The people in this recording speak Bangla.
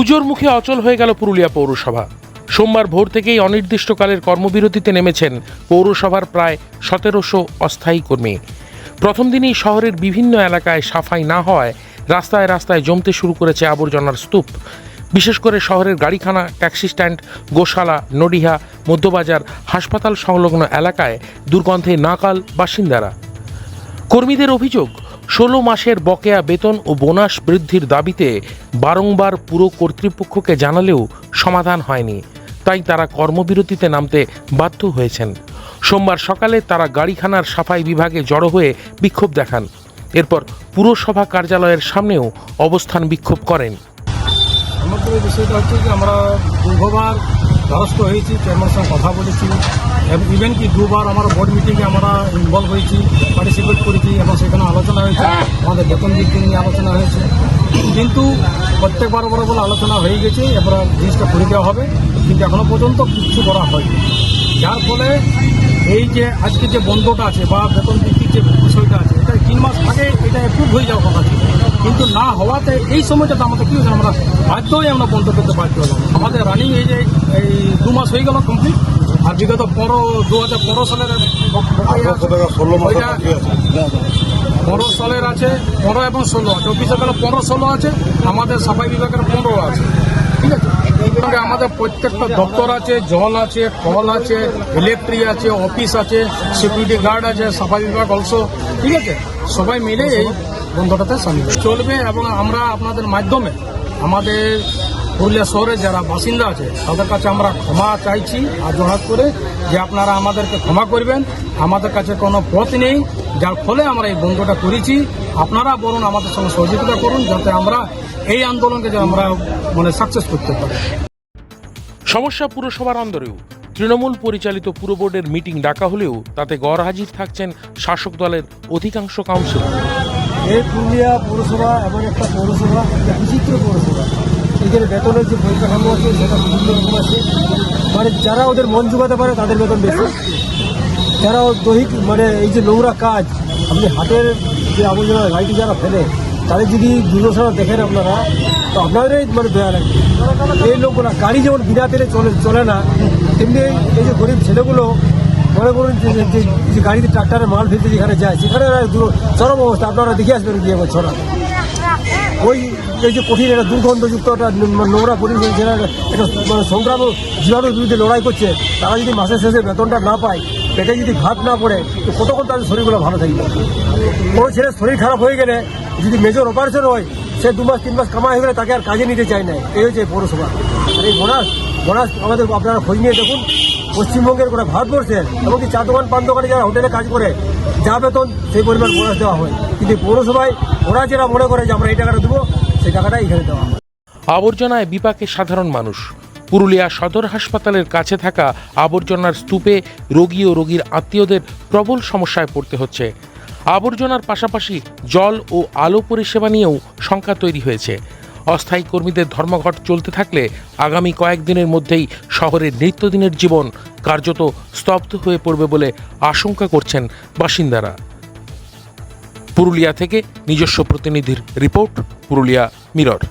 পুজোর মুখে অচল হয়ে গেল পুরুলিয়া পৌরসভা। সোমবার ভোর থেকেই অনির্দিষ্টকালের কর্মবিরতিতে নেমেছেন পৌরসভার প্রায় সতেরোশো অস্থায়ী কর্মী। প্রথম দিনেই শহরের বিভিন্ন এলাকায় সাফাই না হওয়ায় রাস্তায় রাস্তায় জমতে শুরু করেছে আবর্জনার স্তূপ। বিশেষ করে শহরের গাড়িখানা, ট্যাক্সি স্ট্যান্ড, গোশালা নডিহা মধ্যবাজার, হাসপাতাল সংলগ্ন এলাকায় দুর্গন্ধে নাকাল বাসিন্দারা। কর্মীদের অভিযোগ ষোলো মাসের বকেয়া বেতন ও বোনাস বৃদ্ধির দাবিতে বারংবার পুরো কর্তৃপক্ষকে জানালেও সমাধান হয়নি। তাই তারা কর্মবিরতিতে নামতে বাধ্য হয়েছেন। সোমবার সকালে তারা গাড়িখানার সাফাই বিভাগে জড়ো হয়ে বিক্ষোভ দেখান। এরপর পুরসভা কার্যালয়ের সামনেও অবস্থান বিক্ষোভ করেন। আমাদের বিষয়টা হচ্ছে যে আমরা দীর্ঘবার দ্বারস্থ হয়েছি চেয়ারম্যানের সঙ্গে কথা বলেছি এবং ইভেন কি দুবার আমার বোর্ড মিটিংয়ে আমরা ইনভলভ হয়েছি পার্টিসিপেট করেছি এবং সেখানে আলোচনা হয়েছে। আমাদের বেতন দিক নিয়ে আলোচনা হয়েছে। কিন্তু প্রত্যেকবার বড় বলে আলোচনা হয়ে গেছে, এবার জিনিসটা করে দেওয়া হবে। কিন্তু এখনও পর্যন্ত কিচ্ছু করা হয়নি। যার ফলে এই যে আজকে যে বন্ধটা আছে বা বেতন বৃদ্ধির যে বিষয়টা আছে এটা তিন মাস আগে এটা অ্যাপ্রুভ হয়ে যাওয়ার কথা ছিল কিন্তু না হওয়াতে এই সময়টাতে আমাদের কি হয়েছে আমরা বাধ্য হয়ে আমরা বন্ধ করতে বাধ্য হলাম। আমাদের রানিং এই যে এই দু মাস হয়ে গেল কমপ্লিট আর বিগত পনেরো দু হাজার পনেরো সালের পনেরো সালের আছে পনেরো এবং ষোলো আছে। অফিসের বেলা পনেরো ষোলো আছে আমাদের সাফাই বিভাগের পনেরো আছে। ঠিক আছে? আমাদের প্রত্যেকটা দপ্তর আছে জল আছে কল আছে ইলেকট্রিক আছে অফিস আছে সিকিউরিটি গার্ড আছে সাফাই বিভাগ অলসো ঠিক আছে? সবাই মিলে এই বন্ধটাতে সামিল চলবে এবং আমরা আপনাদের মাধ্যমে আমাদের পুরুলিয়া শহরে যারা বাসিন্দা আছে তাদের কাছে আমরা ক্ষমা চাইছি আর জোহাত করে যে আপনারা আমাদেরকে ক্ষমা করবেন। আমাদের কাছে কোনো পথ নেই যার ফলে আমরা এই বন্ধটা করেছি। আপনারা বলুন আমাদের সঙ্গে সহযোগিতা করুন যাতে আমরা এই আন্দোলনকে যে আমরা মানে সাকসেস করতে পারি। সমস্যা পুরসভার অন্দরেও তৃণমূল পরিচালিত পুর বোর্ডের মিটিং ডাকা হলেও তাতে গড়হাজির থাকছেন শাসক দলের অধিকাংশ কাউন্সিলর এই পুরুলিয়া পৌরসভা এমন একটা পৌরসভা, একটা বিচিত্র পৌরসভা। এদের বেতনের যে পরিকাঠামো আছে, সেটা বিভিন্ন রকম আছে। মানে যারা ওদের মন জোগাতে পারে, তাদের বেতন বেশি। যারা দৈহিক মানে এই যে নোংরা কাজ, আপনি হাটের যে আবর্জনা গাড়িটি যারা ফেলে, তাদের যদি দুর্দশা দেখেন আপনারা, তো আপনাদেরই মানে দয়া লাগবে। এই লোকগুলা গাড়ি যেমন বিনা তেলে চলে চলে না, তেমনি এই- এই যে গরিব ছেলেগুলো মনে করুন যে গাড়িতে ট্রাক্টরে মাল ফেলতে যেখানে যায়, সেখানে চরম অবস্থা। আপনারা দেখে আসবেন গিয়ে ছড়া। ওই, এই যে কঠিন একটা দুর্গন্ধযুক্ত একটা নোংরা পরিবেশ যেটা একটা মানে সংক্রামক জীবাণুর বিরুদ্ধে লড়াই করছে, তারা যদি মাসের শেষে বেতনটা না পায়, পেটে যদি ভাত না পড়ে, তো কতক্ষণ তাদের শরীরগুলো ভালো থাকবে? কোনো ছেলের শরীর খারাপ হয়ে গেলে, যদি মেজর অপারেশন হয়, সে দু মাস, তিন মাস কামাই হয়ে গেলে তাকে আর কাজে নিতে চায় না। এই হচ্ছে পৌরসভা। আর এই বোনাস বোনাস আমাদের আপনারা খোঁজ নিয়ে দেখুন। পশ্চিমবঙ্গের গোটা ভারতবর্ষের এমনকি চা দোকান পান দোকানে যারা হোটেলে কাজ করে, যা বেতন সেই পরিমাণ বোনাস দেওয়া হয়। কিন্তু পৌরসভায় ওরা যেটা মনে করে যে আমরা এই টাকাটা দেবো, সেই টাকাটা এখানে দেওয়া হয়। আবর্জনায় বিপাকে সাধারণ মানুষ। পুরুলিয়া সদর হাসপাতালের কাছে থাকা আবর্জনার স্তূপে রোগী ও রোগীর আত্মীয়দের প্রবল সমস্যায় পড়তে হচ্ছে। আবর্জনার পাশাপাশি জল ও আলো পরিষেবা নিয়েও শঙ্কা তৈরি হয়েছে। অস্থায়ী কর্মীদের ধর্মঘট চলতে থাকলে আগামী কয়েকদিনের মধ্যেই শহরের নিত্যদিনের জীবন কার্যত স্তব্ধ হয়ে পড়বে বলে আশঙ্কা করছেন বাসিন্দারা। পুরুলিয়া থেকে নিজস্ব প্রতিনিধির রিপোর্ট, পুরুলিয়া মিরর।